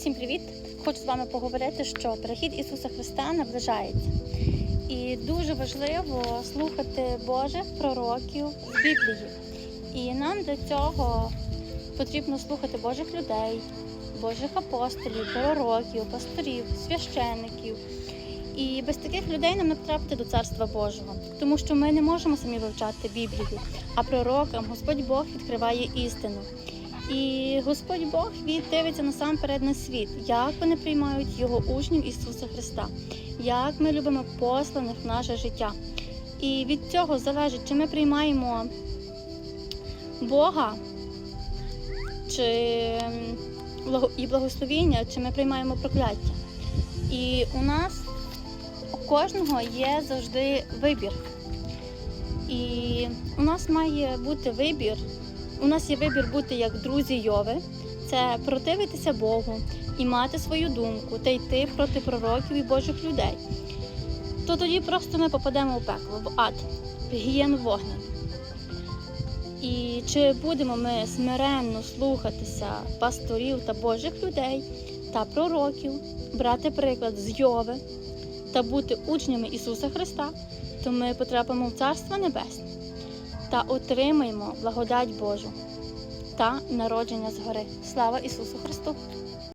Всім привіт! Хочу з вами поговорити, що перехід Ісуса Христа наближається. І дуже важливо слухати Божих пророків з Біблії. І нам для цього потрібно слухати Божих людей, Божих апостолів, пророків, пасторів, священників. І без таких людей нам не потрапити до Царства Божого, тому що ми не можемо самі вивчати Біблію, а пророкам Господь Бог відкриває істину. І Господь Бог він дивиться насамперед на світ, як вони приймають його учнів Ісуса Христа, як ми любимо посланих в наше життя. І від цього залежить, чи ми приймаємо Бога чи і благословіння, чи ми приймаємо прокляття. І у нас у кожного є завжди вибір. І у нас має бути вибір. У нас є вибір бути як друзі Йови, це противитися Богу і мати свою думку та йти проти пророків і Божих людей. То тоді просто ми попадемо у пекло, в ад, в гієну вогнену. І чи будемо ми смиренно слухатися пасторів та Божих людей та пророків, брати приклад з Йови та бути учнями Ісуса Христа, то ми потрапимо в Царство Небесне та отримаємо благодать Божу та народження згори. Слава Ісусу Христу!